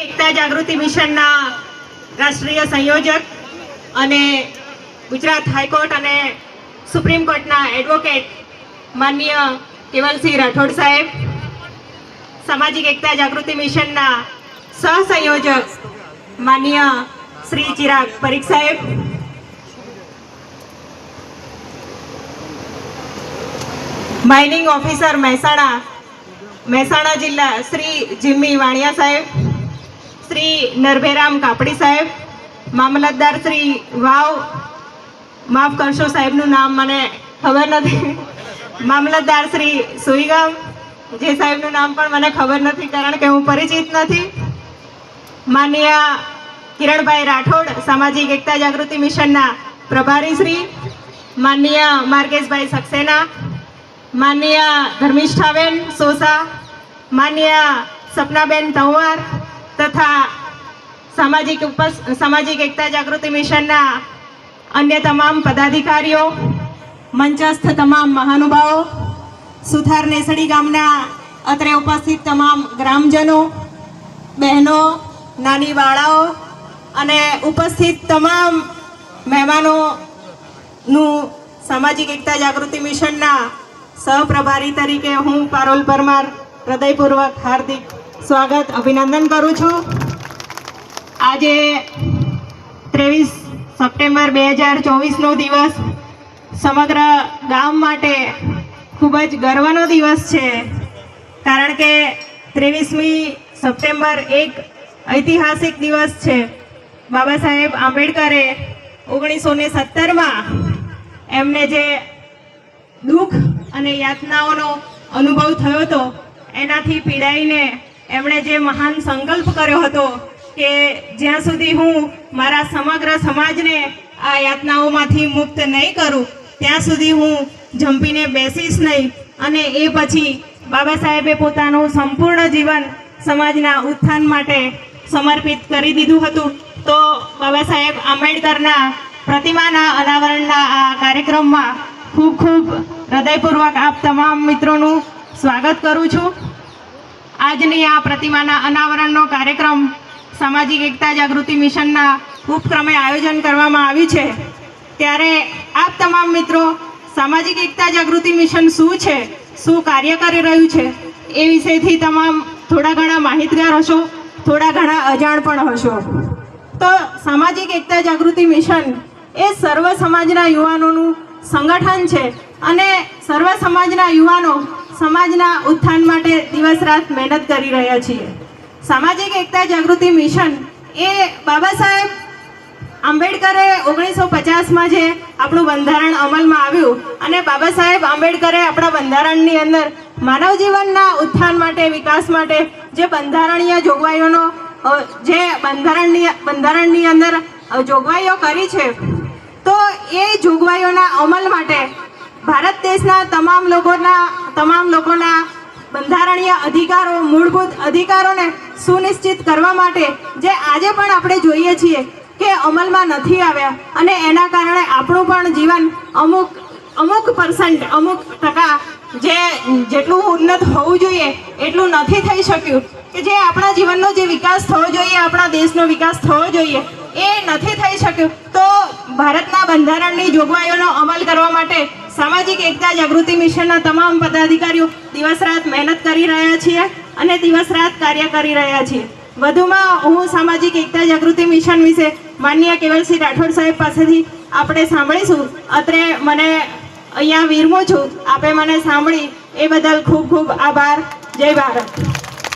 એકતા જાગૃતિ મિશનના રાષ્ટ્રીય સંયોજક અને ગુજરાત હાઈકોર્ટ અને સુપ્રીમ કોર્ટના એડવોકેટ માનનીય કેવલસિંહ રાઠોડ સાહેબ, સામાજિક એકતા જાગૃતિ મિશનના સહસંયોજક માનનીય શ્રી ચિરાગ પરીખ સાહેબ. માઇનિંગ ઓફિસર મહેસાણા મહેસાણા જિલ્લા શ્રી જીમ્મી વાણિયા સાહેબ. શ્રી નરભેરામ કાપડી સાહેબ, મામલતદાર શ્રી વાવ, માફ કરશો સાહેબનું નામ મને ખબર નથી. મામલતદાર શ્રી સુઈગામ, જે સાહેબનું નામ પણ મને ખબર નથી કારણ કે હું પરિચિત નથી. માન્ય કિરણભાઈ રાઠોડ, સામાજિક એકતા જાગૃતિ મિશનના પ્રભારી શ્રી. માન્ય માર્ગેશભાઈ સક્સેના. માન્ય ધર્મિષ્ઠાબેન સોસા. માન્ય સપનાબેન તંવાર. તથા સામાજિક ઉપસ, સામાજિક એકતા જાગૃતિ મિશનના અન્ય તમામ પદાધિકારીઓ, મંચસ્થ તમામ મહાનુભાવો, સુથાર નેસડી ગામના અત્રે ઉપસ્થિત તમામ ગ્રામજનો, બહેનો, નાની બાળાઓ અને ઉપસ્થિત તમામ મહેમાનોનું સામાજિક એકતા જાગૃતિ મિશનના સહપ્રભારી તરીકે હું પારોલ પરમાર, હૃદયપૂર્વક હાર્દિક સ્વાગત, અભિનંદન કરું છું. આજે ત્રેવીસ સપ્ટેમ્બર બે હજાર ચોવીસનો દિવસ સમગ્ર ગામ માટે ખૂબ જ ગર્વનો દિવસ છે. કારણ કે ત્રેવીસમી સપ્ટેમ્બર એક ઐતિહાસિક દિવસ છે. બાબા સાહેબ આંબેડકરે ઓગણીસો ને સત્તરમાં એમને જે દુઃખ અને યાતનાઓનો અનુભવ થયો હતો, એનાથી પીડાઈને એમણે જે મહાન સંકલ્પ કર્યો હતો કે જ્યાં સુધી હું મારા સમગ્ર સમાજને આ યાતનાઓમાંથી મુક્ત નહીં કરું, ત્યાં સુધી હું જંપીને બેસીશ નહીં. અને એ પછી બાબા સાહેબે પોતાનું સંપૂર્ણ જીવન સમાજના ઉત્થાન માટે સમર્પિત કરી દીધું હતું. તો બાબા સાહેબ આંબેડકરના પ્રતિમાના અનાવરણના આ કાર્યક્રમમાં ખૂબ ખૂબ હૃદયપૂર્વક આપ તમામ મિત્રોનું સ્વાગત કરું છું. આજની આ પ્રતિમાના અનાવરણનો કાર્યક્રમ સામાજિક એકતા જાગૃતિ મિશનના ઉપક્રમે આયોજન કરવામાં આવ્યું છે. ત્યારે આપ તમામ મિત્રો, સામાજિક એકતા જાગૃતિ મિશન શું છે? શું કાર્ય કરી રહ્યું છે? એ વિષયથી તમામ થોડા ઘણા માહિતગાર હશો, થોડા ઘણા અજાણ પણ હશો. તો સામાજિક એકતા જાગૃતિ મિશન એ સર્વ સમાજના યુવાનોનું સંગઠન છે અને સર્વ સમાજના યુવાનો સમાજના ઉત્થાન માટે દિવસ રાત મહેનત કરી રહ્યા છીએ. સામાજિક એકતા જાગૃતિ મિશન એ બાબા સાહેબ આંબેડકરે ઓગણીસો પચાસમાં જે આપણું બંધારણ અમલમાં આવ્યું અને બાબા સાહેબ આંબેડકરે આપણા બંધારણની અંદર માનવ જીવનના ઉત્થાન માટે, વિકાસ માટે જે બંધારણીય જોગવાઈઓનો જે બંધારણની બંધારણની અંદર જોગવાઈઓ કરી છે, તો એ જોગવાઈઓના અમલ માટે ભારત દેશના તમામ લોકોના તમામ લોકોના બંધારણીય અધિકારો, મૂળભૂત અધિકારોને સુનિશ્ચિત કરવા માટે જે આજે પણ આપણે જોઈએ છીએ કે અમલમાં નથી આવ્યા અને એના કારણે આપણું પણ જીવન અમુક અમુક પર્સન્ટ અમુક ટકા જે જેટલું ઉન્નત હોવું જોઈએ એટલું નથી થઈ શક્યું. કે જે આપણા જીવનનો જે વિકાસ થવો જોઈએ, આપણા દેશનો વિકાસ થવો જોઈએ, એ નથી થઈ શક્યું. તો ભારતના બંધારણની જોગવાઈઓનો અમલ કરવા માટે સામાજિક એકતા જાગૃતિ મિશનના તમામ પદાધિકારીઓ દિવસ રાત મહેનત કરી રહ્યા છીએ અને દિવસ રાત કાર્ય કરી રહ્યા છીએ. વધુમાં હું સામાજિક એકતા જાગૃતિ મિશન વિશે માનનીય કેવલસિંહ રાઠોડ સાહેબ પાસેથી આપણે સાંભળીશું. અત્રે મને અહીંયા વિરમું છું. આપે મને સાંભળી. એ બદલ ખૂબ ખૂબ આભાર. જય ભારત.